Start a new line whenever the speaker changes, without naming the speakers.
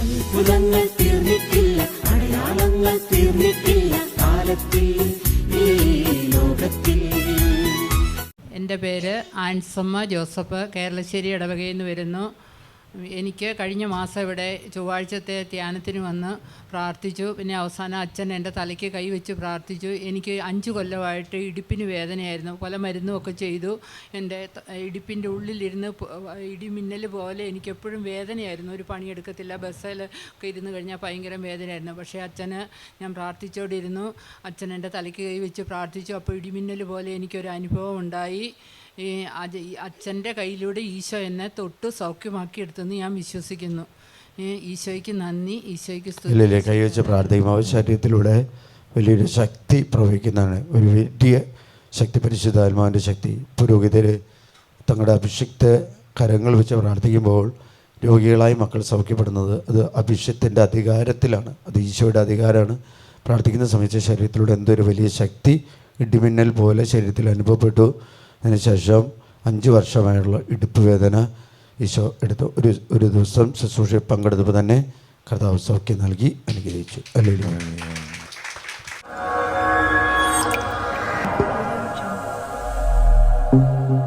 അത്ഭുതങ്ങൾ തീർന്നിട്ടില്ല അടയാളങ്ങൾ തീർന്നിട്ടില്ല കാലത്തിൽ ഈ ലോകത്തിൽ.
എന്റെ പേര് ആൻസമ്മ ജോസഫ് കേരളശ്ശേരി ഇടവകയിൽ നിന്ന് വരുന്നു. എനിക്ക് കഴിഞ്ഞ മാസം ഇവിടെ ചൊവ്വാഴ്ചത്തെ ധ്യാനത്തിന് വന്ന് പ്രാർത്ഥിച്ചു. പിന്നെ അവസാനം അച്ഛൻ എന്റെ തലയ്ക്ക് കൈവച്ച് പ്രാർത്ഥിച്ചു. എനിക്ക് അഞ്ച് കൊല്ലമായിട്ട് ഇടുപ്പിന് വേദനയായിരുന്നു. പല മരുന്നും ഒക്കെ ചെയ്തു. എന്റെ ഇടുപ്പിന്റെ ഉള്ളിലിരുന്ന് ഇടിമിന്നൽ പോലെ എനിക്കെപ്പോഴും വേദനയായിരുന്നു. ഒരു പണിയെടുക്കത്തില്ല. ബസ്സിൽ ഒക്കെ ഇരുന്ന് കഴിഞ്ഞാൽ ഭയങ്കര വേദനയായിരുന്നു. പക്ഷേ അച്ഛന് ഞാൻ പ്രാർത്ഥിച്ചോണ്ടിരുന്നു. അച്ഛൻ എന്റെ തലയ്ക്ക് കൈ വെച്ച് പ്രാർത്ഥിച്ചു. അപ്പോൾ ഇടിമിന്നൽ പോലെ എനിക്കൊരു അനുഭവം ഉണ്ടായി ഈ അച്ഛന്റെ കയ്യിലൂടെ ഈശോ എന്നെ തൊട്ട് സൗഖ്യമാക്കി എടുത്തെന്ന് ഞാൻ വിശ്വസിക്കുന്നു. ഈശോയ്ക്ക് നന്ദി ഈശോയ്ക്ക് സ്തുതി.
പ്രാർത്ഥിക്കുമ്പോൾ ശരീരത്തിലൂടെ വലിയൊരു ശക്തി പ്രവഹിക്കുന്നതാണ്. ഒരു വലിയ ശക്തി പരിശുദ്ധാത്മാവിന്റെ ശക്തി. പുരോഹിതർ തങ്ങളുടെ അഭിഷിക്ത കരങ്ങൾ വെച്ച് പ്രാർത്ഥിക്കുമ്പോൾ രോഗികളായി മക്കൾ സൗഖ്യപ്പെടുന്നത് അത് അഭിഷത്തിന്റെ അധികാരത്തിലാണ്. അത് ഈശോയുടെ അധികാരമാണ്. പ്രാർത്ഥിക്കുന്ന സമയത്ത് ശരീരത്തിലൂടെ എന്തൊരു വലിയ ശക്തി ഇടിമിന്നൽ പോലെ ശരീരത്തിൽ അനുഭവപ്പെട്ടു. അതിനുശേഷം അഞ്ച് വർഷമായുള്ള ഇടുപ്പ് വേദന ഈശോ എടുത്ത് ഒരു ഒരു ദിവസം ശുശ്രൂഷയിൽ പങ്കെടുത്തപ്പോൾ തന്നെ കർത്താവ് സൗഖ്യം നൽകി അനുഗ്രഹിച്ചു. അല്ലെങ്കിൽ
Thank